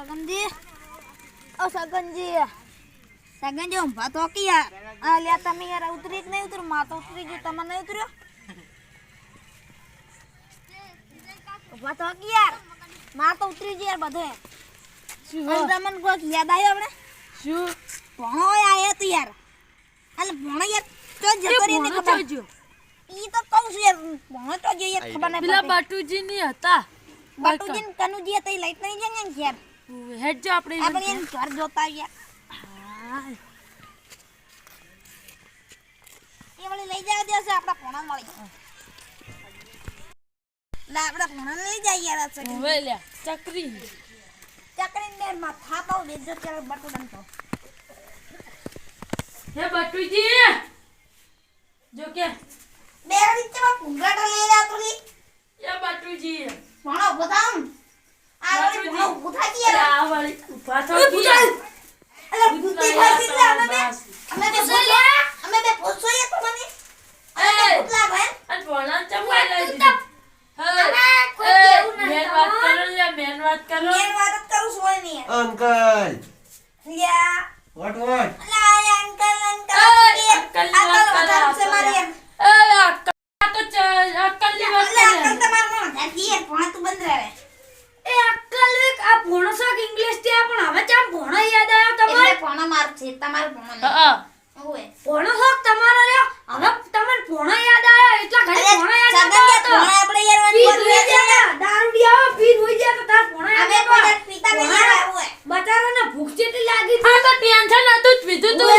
સગનજી? ઓ સગનજી. સગનજી ઊભા તો કે યાર તમે યાર ઉતરી જ નહીં ઉતર્યું. માં તો ઉતરી ગયું તમે નહીં ઉતર્યો? ઊભા તો કે યાર. માં તો ઉતરી ગઈ યાર બધે. શું તમને કોઈક યાદ આવ્યો આપણે શું? ભણો આયા તો યાર. અલે ભણો યાર તો એ જતો રહી ભણો ખબર. ઈ તો કહું છું યાર ભણો તો જોઈએ ખબર નહીં પેલા. બાટુજી ની હતા. બાટુજી ને કનુજી હતા ઈ લાઈટ નહીં જાય ને યાર હેડ જો આપણે આપણે એમ ઘર જોતા આવ્યા એ વળી લઈ જાવ દેશે આપણા પોણા મળી. લા આપણા પોણા લઈ જાય યાર આ હવે લ્યા ચકરી. ચકરી ને માં થાપાવ દેજો ત્યારે બટુડન તો હે બટુજી. જો કે. બે રીતમાં ભૂંગાટો લઈ જા તુલી એ બટુજી. ભણો બતાવ uncle. What what uncle uncle uncle છે મારી અક્કલ વાત તું બંધ રહે. એ અક્કલ એક આ ભણો શાક ઇંગ્લિશથી પણ હવે ચમ ભણો યાદ આવ્યો તમારે? એટલે ભણો માર છે તમાર ભણો નહીં. હા, ઓએ ભણો હોક તમારો રહ્યો? હવે તમને ભણો યાદ આવ્યો? એટલા ઘડી ભણો યાદ કે આવતો. ભણો આપણે યાર વાત કરી છે દારૂ દારૂડિયા પી ધોઈ જાય તો તાર ભણો યાદ તો પિતા કોઈ યાર યાર ઓય બચારાને ભૂખ જેટલી લાગી હા તો ટેન્શન હતું જ પીધું તું.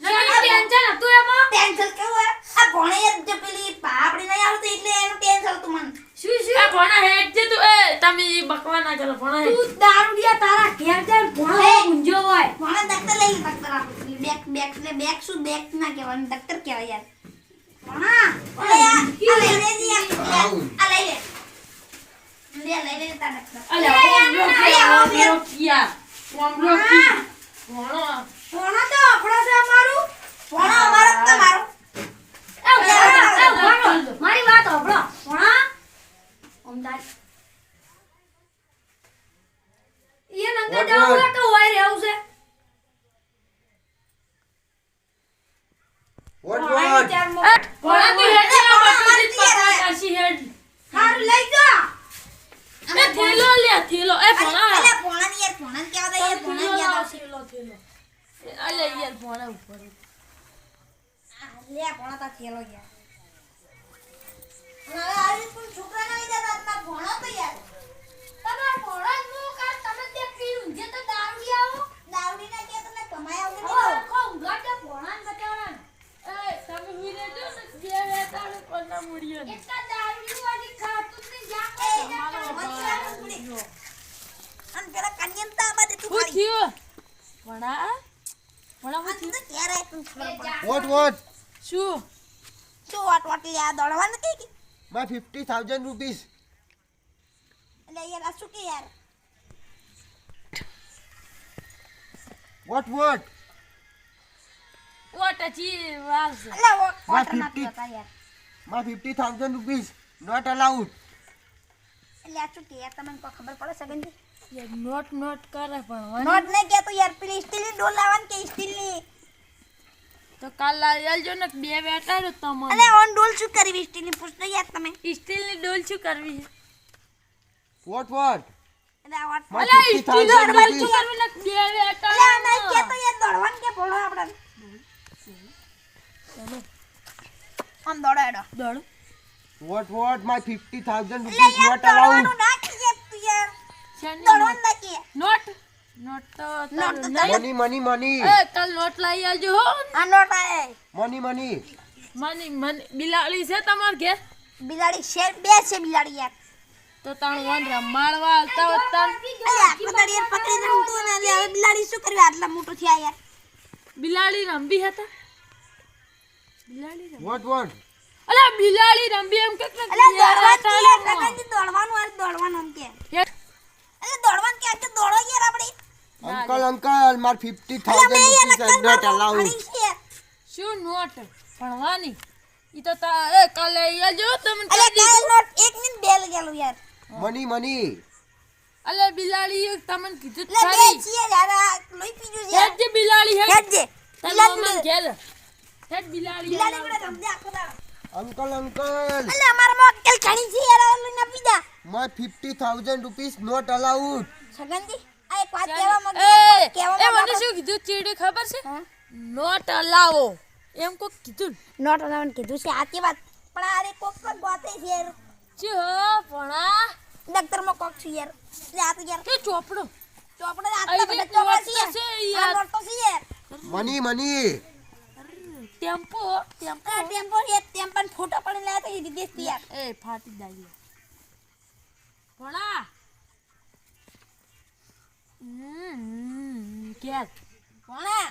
ટેન્શન હતું એમાં? ટેન્શન કેવું હોય? આ ભણે જે પેલી પાપડી નહીં આવતી એટલે એનું ટેન્શન હતું મને. શું શું? શું ભણા હેડ છે તું તમે ઈ બકવા ના કરો ભણા તું દારૂડિયા તારા ઘેર જાય ભણો એ. હોય. ભણે ડોક્ટર લઈ દફતર આપણે બેક બેક ને બેક શું બેક ના કહેવાય ડોક્ટર કહેવાય યાર. ભણા. ઓલે યાર આ લઈ લે યાર આ લઈ લે. લે લઈ લે તારા દફતર અલે ઓમ રોકી ઓમ રોકિયા ઓમ રોકી ભણો. ભણો તો આપણો છે અમારું. ભણો અમારો તમારો મારી. વાત સાંભળો ભણો. અમદાવાદ. નંગા What જવું તો હોય રહેવું છે. વોટ વોટ ભણા તું હેડ આ બકવાજી પકવા કરશી હેડ. હારું લઈ જા. એ થેલો લે થેલો. એ ભણા. અલે ભણા ની યાર ભણા કહેવા દે યાર ભણા લાવ, આવશે. થેલો થેલો. અલે યાર ભણા ઉપર. લે ભણા તા થેલો યાર. હવે આવી પણ છોકરા ના લીધા તા ભણો તો યાર. તમાર ભણો જ નું જે તો દારૂડી આવો. દાવડી ના કે તમને કમાય આવતી હવે નહીં આખો ઊંઘાટ ને ભણો ને બચાવવાનું. એ તમે હુઈ રહેજો ને બે વેતાળે કોના મુડીએ ને. એટલા દારૂડી વાળી ખાતું જ જા. અને પેલા કન્યંતા તું તું વોટ વોટ? શું? શું વાટ વાટ લે આ કે માય ફિફ્ટી થાઉઝન્ડ એટલે યાર આ શું કે યાર? વોટ વોટ ઓટચી વાવશે એટલે વો- માં વોટ 50. હોતા યાર fifty thousand rupees not allowed એટલે આ શું યાર તમને કોઈ ખબર પડે સગનજી યાર નોટ નોટ કરે પણ નોટ નહીં કે યાર પેલી સ્ટીલની ડોલ લાવવાની કે સ્ટીલની તો કાલ લાવજો ને બે બેટાડો અલે તમને ઓન ડોલ શું કરવી સ્ટીલની પૂછતો યાર તમે સ્ટીલની ડોલ શું કરવી what what what what my fifty thousand એટલે રૂપીસ યાર નોટ અલાઉડ. દોડવાનું ના કે યાર તું યાર. શેની દોડવાનું ના કે નોટ? નોટ તો નોટ તો તારું નહીં. Money money money. એ કાલ નોટ લઈ આવજો હો. આ નોટ આ મની મની. Money money. બિલાડી છે તમાર ઘેર? બિલાડી શેર બે છે બિલાડી યાર. તો તાણ વન રમાડવા આવતા હતા. બિલાડી યાર પકડી રમતું ને લે હવે બિલાડી શું કરવા આટલા મોટું થયા યાર. બિલાડી રમવી હતા? બિલાડી વોટ વોટ? અલે બિલાડી રમબી એમ કે અલે દોડવાનું કે યાર સગનજી દોડવાનું આ દોડવાનું આમ કે. યાર અલે દોડવાનું કે આજે દોડો યાર આપણે અંકલ અંકલ માર ફિફ્ટી રૂપિયા યાર નોટ યાર. શું નોટ ભણવાની? ઈ તો તા એ કાલે જો તમને અલે કાલે નોટ એક મિનિટ બેલ ગયેલું યાર. Money money. અલે બિલાડી તમને કીધું લે બે છીએ યાર આ લોહી છે. હેડ જે બિલાડી હેડ. જે. બિલાડી ઘેર. હેડ બિલાડી બિલાડી જોડે રમજે આખો અંકલ અંકલ. અલે અમારા માં અક્કલ ઘણી છે યાર આપી દા. My fifty thousand rupees not allowed Saganji આ એક વાત કહેવા માંગુ કહેવા એ મને શું કીધું? ચીડી ખબર છે? નોટ અલાવો એમ કોક કીધું નોટ અલાવન કીધું છે આતી વાત. પણ આ રે કોક પર ગોતે છે છે હા ભણા? દફતરમાં કોક છે યાર. લે આ તો યાર. કે ચોપડો. ચોપડે આ અહીં તો બધા ચોપડા છે યાર. આ નોટ છે યાર. Money money. Tempo tempo. Tempo એ ટેમ્પો ને ફોટો પડી લાયા તો એ વિદેશથી યાર એ ફાટી દાઈ ભણા. હમ કેર ભણા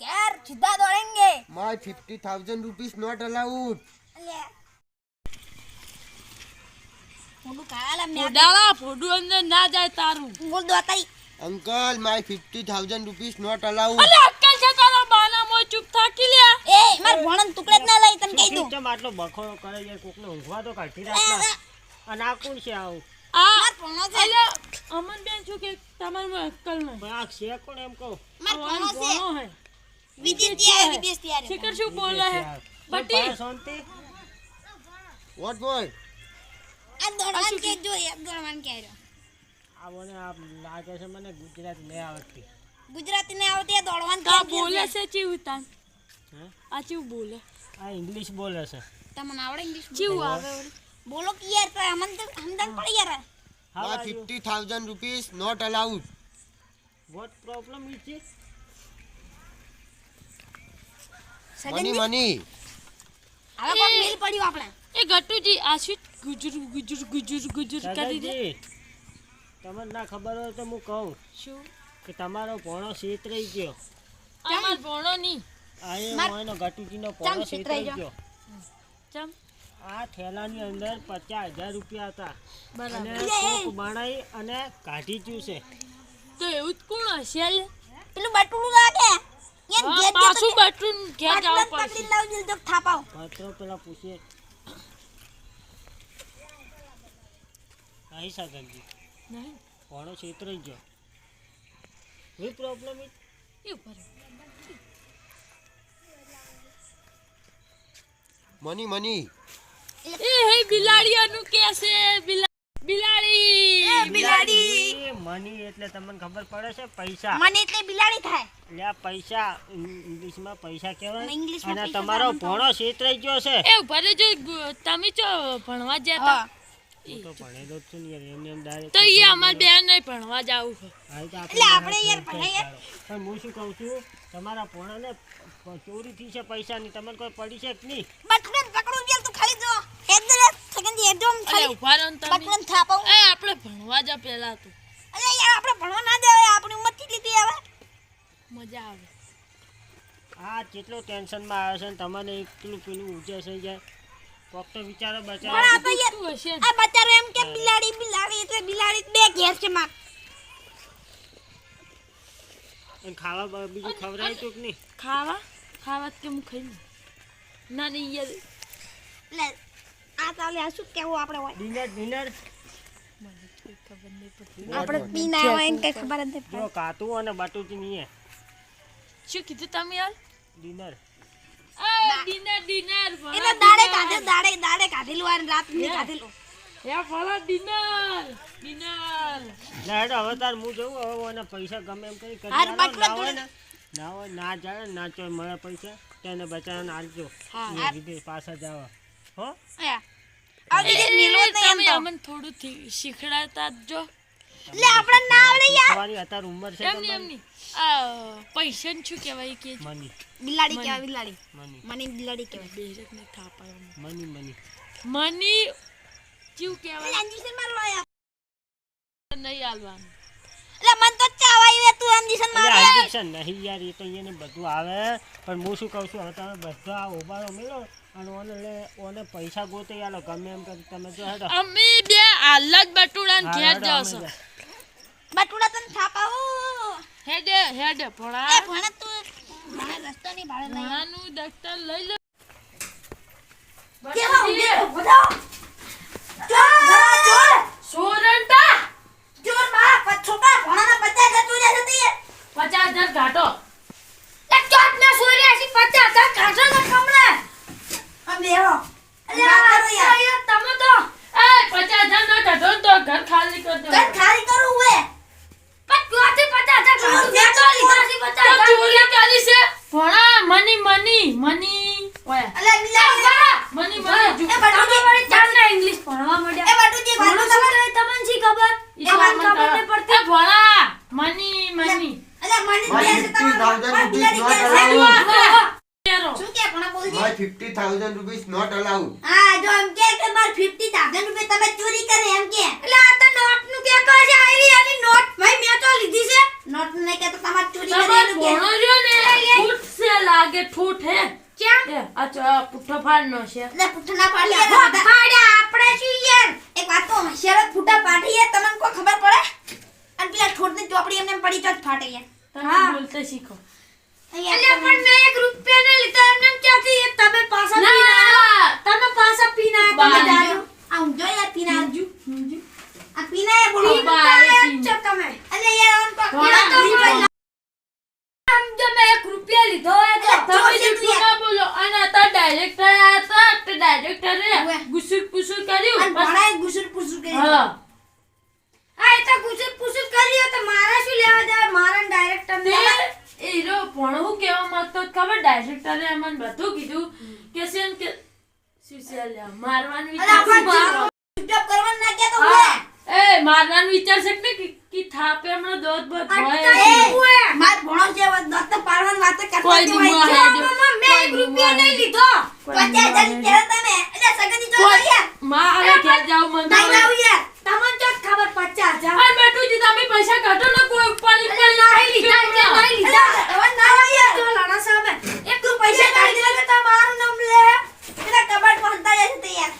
કેર સીધા દોડેંગે my fifty thousand not allowed લે. ફોડાળા ફોડું અંદર ના જાય તારું. બોલ દો uncle my fifty thousand rupees not allowed અલે અક્કલ છે તારા બાના મોય ચૂપ થાકી લ્યા. એ માર ભણન ટુકડે જ ના લઈ તને કહી દઉં. કેમ આટલો બખોડો કરે છે કોકને ઊંઘવા તો કાઢી એ, અને આ કોણ છે આવું? આ માર ભણો છે. અલે અમન બેન શું કે તમારું અક્કલ નહીં આ છે કોણ એમ કહું? માર ભણો છે. વિદેશથી આવ્યો વિદેશથી આવ્યો. શિખર શું બોલે હે? બટી શાંતિ. વોટ વોટ આ દોડવાન કે જો એ દોડવાન કે આવ્યો આ મને આ લાગે છે મને ગુજરાત નહીં આવડતી. ગુજરાતી ને આવડતી આ દોડવાન કા બોલે છે? ચીવ તાન? હે? આ ચીવ બોલે. આ ઇંગ્લિશ બોલે છે. તમને આવડે ઇંગ્લિશ ચીવ આવે બોલો કે યાર તો અમન તો હમદન પડી યાર fifty thousand rupees not allowed what problem is છે મની મની હવે કોક મિલ પડ્યું આપણે. એ ગટુજી આ શું ગુજર ગુજર ગુજર ગુજર કરી દે તમને ના ખબર હોય તો હું કહું શું? કે તમારો શેત રહી ગયો. અમાર ભોણો નહીં. આ મોયનો ગટુજીનો ચમ પોણો છેતરાઈ છેતરાઈ ગયો. ચમ. આ થેલાની અંદર પચાસ હજાર રૂપિયા હતા. બરાબર. અને કોક બનાવી અને કાઢી ગયું છે. તો એવું જ કોણ હશે લે? પેલું બટુડું લાગે. પાછું બટુન ઘેર જવું પડશે. પત્રો પેલા પૂછીએ. અહીં સાગરજી નહીં? પોણો છેતરાઈ ગયો? કોઈ પ્રોબ્લેમ એ મની મની. એ હે બિલાડીઓનું કે છે? બિલા બિલાડી. બિલાડી. મની એટલે તમને ખબર પડે છે પૈસા. મને એટલે બિલાડી થાય. પૈસા ઇંગ્લિશમાં પૈસા કહેવાય. અને તમારો ભણો છેતરાઈ ગયો છે. એ ભરે જો તમે ચો ભણવા જતા તો ભણેલો જ છું ને યાર એમને એમ direct તો એ અમાર બેન નહીં ભણવા જાવું છે. એટલે આપણે યાર ના યાર પણ હું શું કહું છું તમારા પોણાને ચોરી થઈ છે પૈસાની તમને કોઈ પડી છે કે નહીં? બટુડન પકડું યાર તું ખાલી જો. દે સેકન્ડ અરે ખાલી. ઊભા રહો તમે. બટુડન થાપાવ એ આપણે ભણવા જા પહેલા તું. અરે યાર આપણે ભણવા ના દેવાય. આપણી ઉંમર કેટલી થઈ હવે? મજા આવે. આ જેટલો ટેન્શનમાં આવે છે ને તમને એકલું પેલું ઉજે થઈ જાય. ફક્ત વિચારો પણ આ તો યાર હશે? આ બચારો એમ કે બિલાડી બિલાડી એટલે બિલાડી બે ઘેર છે માં અને ખાવા બીજું ખવડાય તો કે નહીં? ખાવા? ખાવા કે હું ખાઈ ના નહીં યાર. એટલે આ તાલે આ શું કેવું આપણે હોય? ડિનર ડિનર મને કોઈ ખબર નહીં પડતી. આપણે પીના હોય ને કઈ ખબર જ નહીં જો કાતું અને બટુજી નહીં શું કીધું તમે યાર? ડિનર ડિનર ડિનર એટલે દાડે કાઢે દાડે દાડે કાઢેલું આ રાતની કાઢેલું. હે ફળા ડિનર ડિનર. ના હવે તાર હું જવું હવે મને પૈસા ગમે એમ કરી કરી હાર આલો. બટલા ના હોય ના જાય ના ચોય મળે પૈસા તેને બચારાને આલજો હા. વિદેશ પાછા જાવ. હો? થોડું શીખડાતા જ જો એટલે આપણે ના આવડે યાર. તમારી અત્યારે ઉંમર છે એમની એમની. પૈસા ને શું કહેવાય કે મની બિલાડી કહેવાય બિલાડી. મની. મને બિલાડી કહેવાય. બે ને થાપાય મની મની. મની? ચીવ કહેવાય. અંજીસનમાં નહીં આલવાનું એટલે મન તો ચાવાય તું અંજીસન મારે એટલે નહીં યાર એ તો એને બધું આવે. પણ હું શું કહું છું હવે તમે બધા ઉભારો મેળો અને ઓને લે ઓને પૈસા ગોતે આલો ગમે એમ કરી તમે જો હેડો. અમે બે અલગ જ બટુડા ઘેર જશો બટુડા તને થાપાવું હેડે હેડે એ ભણા તું ઘણાનું દફતર ચોર સોરંટા ચોર મારા પછોટા ભણાના 50000 ચોર્યા જતી ઘાટો એક ચોટ મે સોર્યા છે 50000 ઘાટો ને લાગે ઠૂઠ હે? ક્યાં? આ પુઠ્ઠો ફાડનો છે. એટલે પુઠ્ઠા પાડી હો, ફાડ્યા આપણે શું યાર? એક વાત તો હોશિયાર જ ફૂટા પાડી હે તમને કોઈ ખબર પડે? અને પેલા ઠોઠની ચોપડી એમને એમ પડી તો જ ફાટે યાર તમે બોલતે શીખો. એટલે પણ મેં એક રૂપિયા નહીં લીધા એમને એમ ક્યાંથી એ તમે પાછા પીને ના તમે પાછા પીના તમે બાજુ. દારૂ આ ઊંધો યાર પીના આવજો. આ પીના એ બોલો. જ તમે. અને યાર આમ તો તો. આમ જો મેં એક રૂપિયા લીધો હોય તો તમે તું યાર. ના બોલો. અને અત્યારે ડાયરેક્ટર હતા તે ડાયરેક્ટરે. ગુસુર પુસુર કર્યું. ભણાય ગુસુર પુસુર કરી. હા. આ એ તો ગુસુર પુસુર કરી તો મારા શું લેવા દેવા? મારા ડાયરેક્ટર ને એ હીરો પણ હું કહેવા માંગતો ખબર? ડાયરેક્ટરે અમને બધું કીધું કે છે ને કે શું છે લ્યા, મારવાનું વિચાર કરવાનું ના હા. હોય. એ મારવાનું વિચાર છે કે કે- કે થાપે હમણો દોત બોત હોય માર ભણો છે દોત પાડવાની વાત કરતા જ દી હોય. છે. મમ્મા, મે 1 રૂપિયો દી લીધો. 50000 કેરા તમે. એટલે સગની જો યારમાં હવે ઘેર જાવ મને તો નહીં લાવું યાર. તમને તો ખબર પચાસ હજાર. બેટુ જી તમે પૈસા કાઢો ને કોઈ ઉપર ઉપર નહીં લીધા ના લીધા હવે ના યાર. તો લાણા સામે એક તું પૈસા કાઢી લે તો મારું નામ લે. એટલે કબાટમાં હતા જશે તે યાર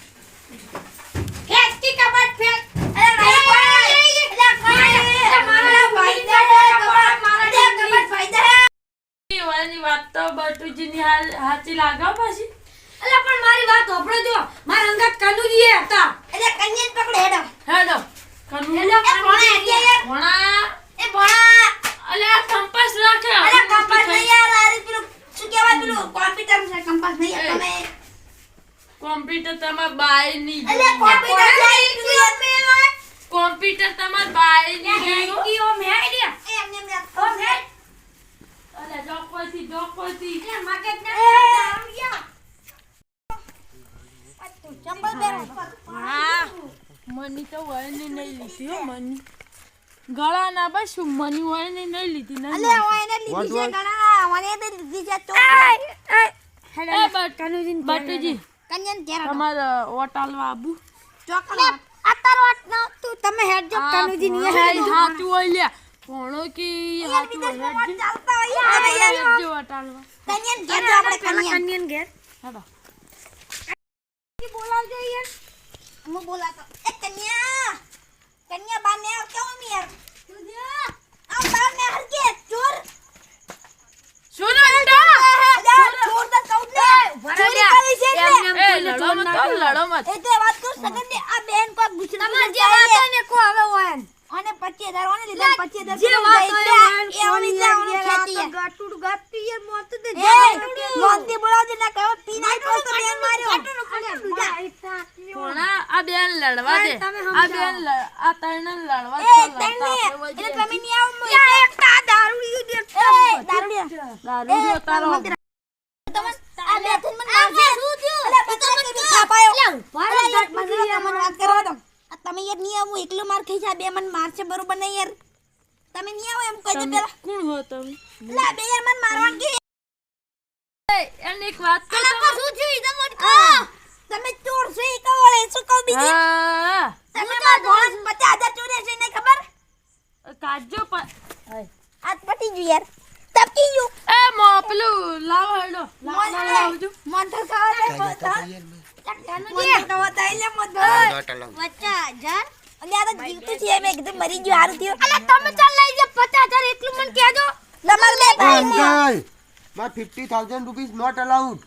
ફેંક કી કબાટ ફેંક અરે નહીં કોઈ એટલે કોઈ એટલે મારા ભાઈ ભાઈ દે દે કબાટ મારા દે કબાટ ભાઈ દે વાળાની વાત તો બટુજીની હાલ હાચી લાગો પછી એટલે પણ મારી વાત હોભળો જો મારા અંગત કનુજી એ હતા એટલે કન્યા પકડે હેડો હેડો કનુ એ ભણા એટલે યાર ભણા એ ભણા અલે આ કંપાસ રાખે અરે કંપાસ નહીં યાર આ રે પેલું શું કહેવાય પેલું કોમ્પ્યુટર છે કંપાસ નહીં યાર તમે કોમ્પ્યુટર તમાર બાયની એટલે કોમ્પ્યુટર છે એ પેલું યાર મેં કોમ્પ્યુટર તમાર બાયની ગયું ઈ ઓ મે આઈડિયા એ એમને એમ યાદ ઓ કરો મે અલે જોકોથી જોકોથી એટલે માર્કેટ ને ચંપલ પહેરો હા મની તો વળની નહીં લીધી હો મની ગળા ના બસ મની વળની નહીં લીધી અલે નહીં હું એને લીધી છે? મને તો લીધી છે તો એ બટ બટુજી કન્યાને ઘેર તમારે ઓટાલવા આબુ ચોકડો અતાર વાત ન તું તમે હેડ. જો કનુજી ની હેડ હાચું હોય લ્યા. ભણો કે હાચું વિદેશમાં ચાલતા હોય? યાર યાર જો. ઓટાલવા કન્યાને ઘેર જો આપણે કન્યા કન્યન. ઘેર. હેડો બોલાવજો યાર. હું બોલાતો. એ કન્યા! કન્યા બા ને આવ કેવો મી યાર આવ બા ને હર કે? ચોર શું નંટા ચોર તો કહું ને. ચોરી કરી છે એટલે. લડો મત તો, લડો મત. એ તો વાત કર સગન ને આ બેન કો ગુસ્સા તમારે જે વાત હોય ને કો હવે હોય ને. અને 25000 ઓને લીધા 25000 જે વાત એ ઓની જા ઓનો ખેતી તો ગાટુડ ગાતી યાર મોત દે એ લોનથી બોલાવજે ના કહો પીના તો તો બેન માર્યો. ભણા આ બેન લડવા દે. આ બેન આ ત્રણે લડવા એ જ છે, તને લડતા આપણે એટલે તમે ની આવો મો એક તા દે આ મન પતરા કે યાર દાંત મને વાત કરવા દો. તમે યારની આવો એકલો માર ખાઈ છે બે મને મારશે બરોબર નહીં યાર. તમે નહીં આવો એમ કહી દે પેલા. કોણ હો તમે? લા બે યાર મને મારવાનું કે એ, એને એક વાત કહું. તમે? શું થયું ઈ તો મને તમે ચોર છો એક ઓળે શું કહો બીજી? તમે માર ભોળા પચાસ હજાર ચોર્યા છે ને ખબર? કાજો પણ. હાથ પટી ગયું યાર. તપકી ગયું. એ મો પેલું લાવો હેડો. લાવો લાવજો તો ખાવા દે મોંથર મન તો વતાઈ લે allowed. પચાસ હજાર? અને આ તો જીવતું છે મેં કીધું મરી ગયું હારું થયું. અલા તમે ચાલ લઈ જા 50000 એટલું મને કહેજો. તમાર બે ભાઈ ને Uncle, my fifty not allowed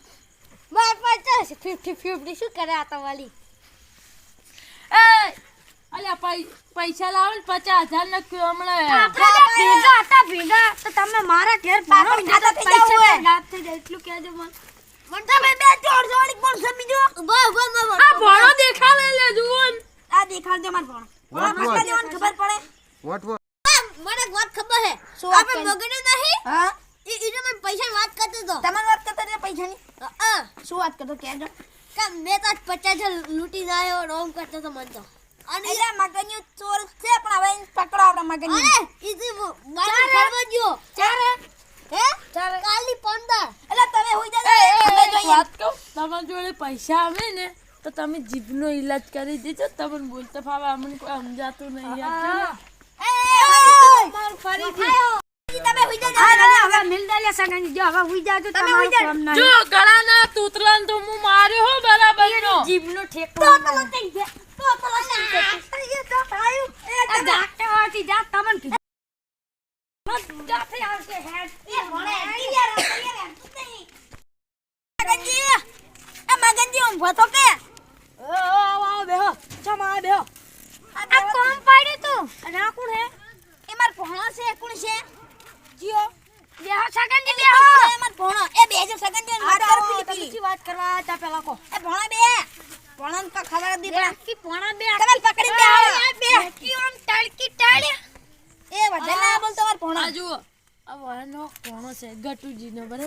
allowed. પચાસ 50 50 શું કરે આ તમારી એ અલ્યા પૈ- પૈસા લાવો ને પચાસ હજાર કયો હમણાં. આપણે ભેગા. હતા ભેગા. તો તમે મારા ઘેર ને તો ખાતા થઈ જાવ હોય. ગાત થઈ જાય એટલું કહેજો મને. તમે બે ચોર જોડી પણ સમજો બસ બસ ઊભા ઊભા. આ ભણો દેખાડે લે જુઓ ને. આ દેખાડજો માર ફોન What, ભણો what? ખબર પડે? વોટ વોટ મને વાત ખબર હે. શું આપણે? બગડ્યું નહીં? હા? ઈ ઈને મને પૈસા વાત કરતો તો. તમારી વાત કરતો એટલે પૈસાની? શું વાત કરતો? કહેજો. કે મેં તો આજ લૂટી જાયો રોમ કરતો તો મન તો. અને એટલે મગન્યુ ચોર છે પણ હવે પકડો આપણે મગન્યુ અરે ઈજી ગાડી ફરવા ગયો ચાર હે? ચાર કાલી પંદર. એટલે તમે હોઈ જજો વાત કહું તમારી જોડે પૈસા આવે ને તો તમે જીભનો ઈલાજ કરી દેજો તમને બોલતા ફાવે અમને કોઈ સમજાતું નહીં યાર મારું ફરી મગનજી ઊંઘો તો કે આવો આવો બેહો ચમ આ બેહો આ કોમ પાડ્યું તું અને આ કોણ હે એ માર ભણો છે કોણ છે જીઓ બેહો સગનજી એ બેહો એ એ બે દી બે બે. બે એ માર ભણો બરાબર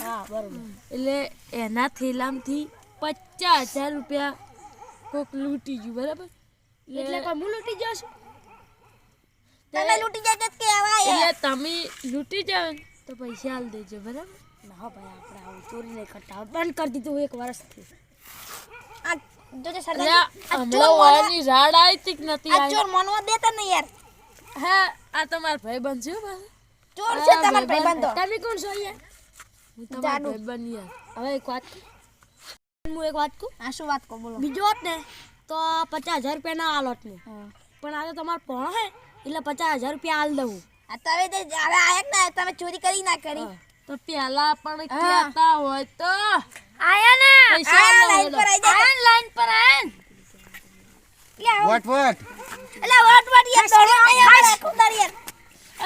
હા બરાબર એટલે એના થેલામાંથી પચાસ હજાર રૂપિયા કોક લૂંટી ગયું બરાબર? એટલે પણ હું લૂંટી જાઉં છું? તમે લૂટી જજો કે કહેવાય એટલે તમે લૂંટી જાવ તો પૈસા આલ દેજો બરાબર? ના ભાઈ આપણે આવું ચોરી નહીં કરતા બંધ કરી દીધું એક વર્ષથી. આ જોજે સરદાર આ હમણાં વાળાની રાડ આવી હતી કે નથી આ ચોર મનવા દેતા નહીં યાર. હા આ તમાર ભાઈ બંધ છે બસ ચોર છે તમાર ભાઈ બંધ તમે કોણ છો યાર હું તમાર ભાઈ બન યાર. હવે એક વાત? હું એક વાત કહું? આ શું વાત કહું બોલો. બીજો વાત ને તો પચાસ હજાર રૂપિયા ના આલોટ ને. પણ આજે તમારે તમારો હે એટલે પચાસ હજાર રૂપિયા આલ દઉં. આ તમે તે હવે આયા ને તમે ચોરી કરી ના કરી. તો પેલા પણ કહેતા હોય તો. આયા ને પૈસા લાઈન પર આઈ જાય લાઈન પર આયા વોટ વોટ? એટલે વોટ વોટ યાર તો આયા ખુદાર યાર.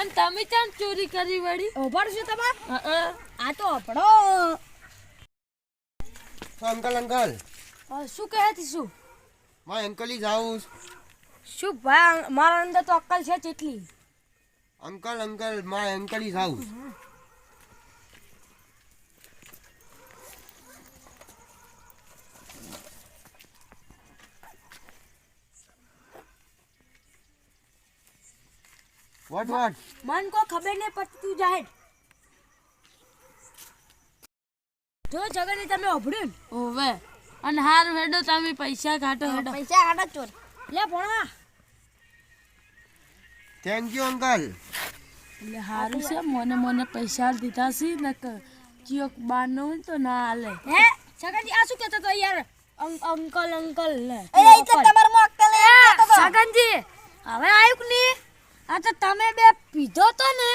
અને તમે ચામ ચોરી કરી વળી? ઓભર છો તમાર? હા, હા. આ તો અભડો. તો અંકલ અંકલ? શું કહે છે શું? મારા અંકલી જાઉં શું ભાઈ મારા અંદર તો અક્કલ છે જેટલી. અંકલ અંકલ મારા અંકલી જાઉં વોટ વોટ? મન કો ખબર નહીં પડતી તું જાહેર. જો જગની તમે અભડ્યું ને? ઓવે અને હાર હેડો તમે પૈસા કાઢો હેડો. પૈસા કાઢો ચોર. લે ભણા થેન્ક યુ અંકલ એટલે હારું છે મને મને પૈસા દીધા છે ને ચિયોક બાર નો તો ના હાલે. હે? સગનજી આ શું કહેતો તો યાર? અંકલ અંકલ લે એ તો તમાર મો અક્કલ. સગનજી હવે આયુકની આ તો તમે બે પીધો તો ને.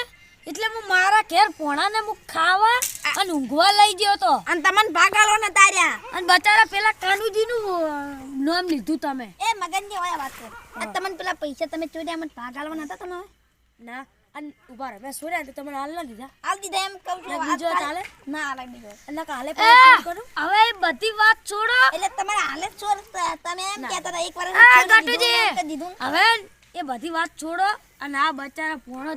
એટલે હું મારા ઘેર પોણાને હું ખાવા અને ઊંઘવા લઈ ગયો તો. અને તમને ભાગાલો ને તાર્યા. અને બચારા પેલા કાનુજીનું નામ લીધું તમે. એ મગનજી હોય વાત કર. તમને પેલા પૈસા તમે ચોર્યા મને ભાગાલવા નતા તમે? ના અને ઊભા રહે. મેં સોર્યા તો તમે હાલ ના લીધા હાલ દીધા એમ કહું છું બીજો હાલે? ના હાલે બીજો. એટલે કાલે કરું. હવે એ બધી વાત છોડો. એટલે તમારે હાલે છોડ તમે એમ કહેતા હતા એક વાર ગટુજી. દીધું, હવે એ બધી વાત છોડો અને આ બચારા પોણો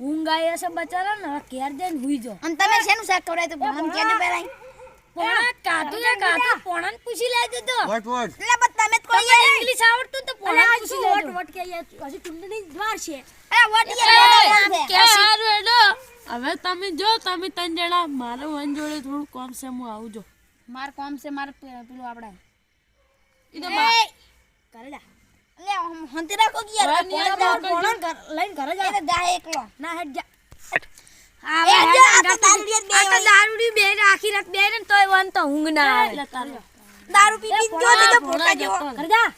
ઊંઘ આવી હશે બચારા ને ઘેર જઈને હુઈ જો અને તમે શેનું શાક ખવડાય તો ભણમ કેજો પેલા પોણા કાધું ને કાધું પોણા પૂછી લેજો તો. What what. એટલે બસ તમે જ કોઈ ઇંગ્લિશ આવડતું તો પોણા પૂછી લેજો. વટ કે હજી ચૂંટણી દ્વાર છે. અરે વોટ કે વોટ એ યાર. હવે તમે જો તમે ત્રણ જણા મારો વન જોડે થોડું કોમ છે હું આવું જો. માર કોમ છે માર પેલું આપણે ઈ તો બા- કરે જા લે હંતી રાખો કે યાર લઈને ઘરે એ જા એકલો. ના હેડ જા. જો જ જો જા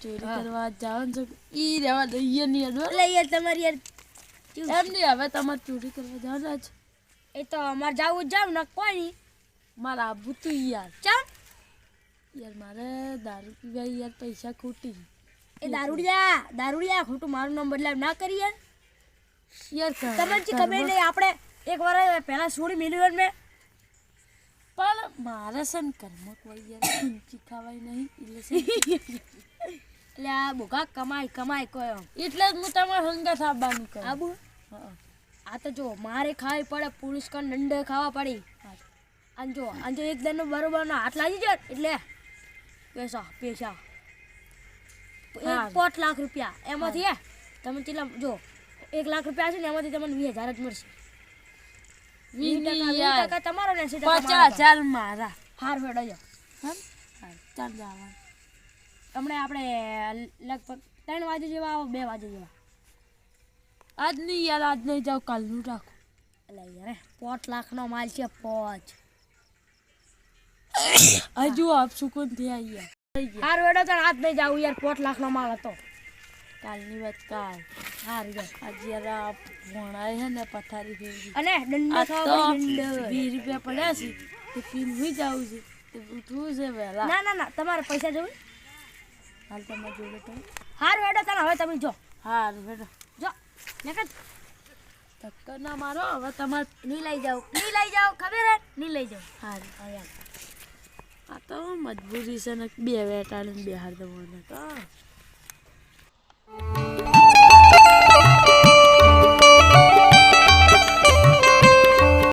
ચોરી કરવા જાવ ઈ રહેવા દઈએ નહીં તમારી યાર એમ નહીં હવે તમારે ચોરી કરવા જવાના જ એ તો અમારે જાવું જ જાવ ને કોઈ. નહીં મારે આવું તું યાર. ચાલ યાર મારે દારૂ પીવા યાર પૈસા ખૂટી. એ દારૂડિયા દારૂડિયા ખોટું મારું નામ બદલાવ ના કરી યાર યાર તમને જે ખબર નહીં આપણે એક વાર પહેલા છોડી મિલિયન મેં પણ મારે છે ને કર્મ કોઈ યાર ચીખાવાય ખાવાય નહીં એટલે એટલે આ બોગા કમાય કમાય કયો. એટલે જ હું તમારે હંગા આવવાનું કહું. આબુ? આ તો જો મારે ખાવી પડે પુરુષ કન નંડે ખાવા પડી. અને જો અને જો એક દંડનો બરોબરનો હાથ લાગી જાય એટલે પૈસા પૈસા. એક પોટ લાખ રૂપિયા એમાંથી હે. તમે કેટલા જો એક લાખ રૂપિયા છે ને એમાંથી તમને વીસ હજાર જ મળશે. વીસ. ટકા તમારો ને પચાસ હજાર મારા. હાર ફેડો જો ચાલ જવાનું. હમણાં આપણે લગભગ ત્રણ વાગે જેવા આવો બે વાગે જેવા. આજ નહીં યાર આજ નહીં જાઉં કાલનું રાખો. એટલે યાર પોચ લાખનો માલ છે પોચ. હજુ આપ સુકૂનથી આવી થઈ ગયા. હાર વેડો તો આજ નહીં જાઉં યાર પોચ લાખનો માલ હતો. કાલની વાત કાલ. હાર યાર આજ યાર ભણાય છે ને પથારી ફેરવી અને દંડો ખાવા દંડો. રૂપિયા પડ્યા છે તે પીને હું જાઉં છે. તે ઉઠવું છે વહેલા ના ના ના તમારે પૈસા જોવું? હાલ તમે જોડે તો હારું હેડો ચાલો હવે તમે જો. હારું હેડો. જો નકર ટક્કર ના મારો હવે તમારે નહીં લઈ જાઓ. નહીં લઈ જાઓ ખબર હે? નહીં લઈ જાઓ. હારું હવે આ તો મજબૂરી છે ને બે વેટાડીને બે હાર દવાનું તો.